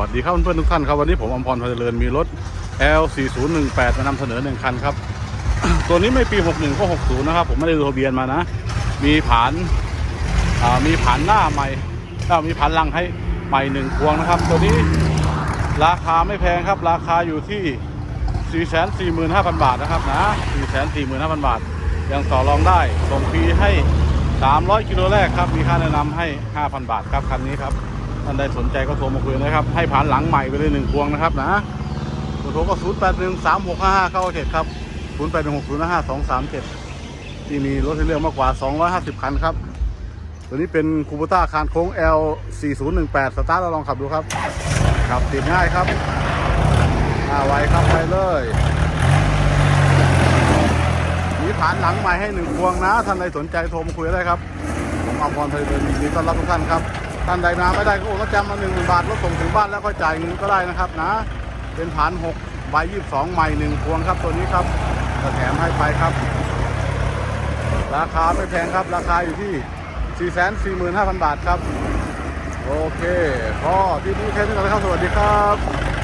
วัสดีครับเพื่อนๆทุกท่านครับวันนี้ผมอมพรพาเจริญมีรถ L 4 0 1 8 มานำเสนอหนึ่งคันครับ ตัวนี้ไม่ปี 61 ก็ 60 นะครับ ผมไม่ได้ดูทะเบียนมานะ มีผานมีผานหน้าใหม่แล้วมีผานลังให้ใหม่หนึ่งพวงนะครับ ตัวนี้ราคาไม่แพงครับ ราคาอยู่ที่ 445,000 บาทนะครับนะ 445,000 บาท ยังต่อรองได้ส่งฟรีให้ 300 กิโลแรกครับ มีค่าแนะนำให้ 5,000 บาทครับคันนี้ครับ ท่านใดสนใจก็โทรมาคุยนะครับ ให้ผ่านหลังใหม่ไปเลยหนึ่งพวงนะครับนะเบอร์โทรก็0 8 1 3 6 5 5เข้าเขตครับ0 8 1 6 0 5 2 3 7ที่มีรถให้เลือกมากกว่า250คันครับ ตัวนี้เป็นคูบูต้าคานโค้ง L 4018สตาร์ทเราลองขับดูครับขับติดง่ายครับอาไวครับไปเลยมีฐานหลังใหม่ให้หนึ่งพวงนะท่านใดสนใจโทรมาคุยได้ครับ ผมอภพรไทยเดินยินดีต้อนรับทุกท่านครับ ท่านใดมาไม่ได้ก็โอนก็จำมาหนึ่งหมื่นบาทรถส่งถึงบ้านแล้วก็จ่ายเงินก็ได้นะครับนะ เป็นฐานหกใบยี่สิบสองใหม่หนึ่งพวงครับตัวนี้ครับจะแถมให้ไปครับ ราคาไม่แพงครับ ราคาอยู่ที่4 4 5 0 0 0 บาทครับ โอเคพอที่นี่แค่นี้ก่อนนะครับ สวัสดีครับ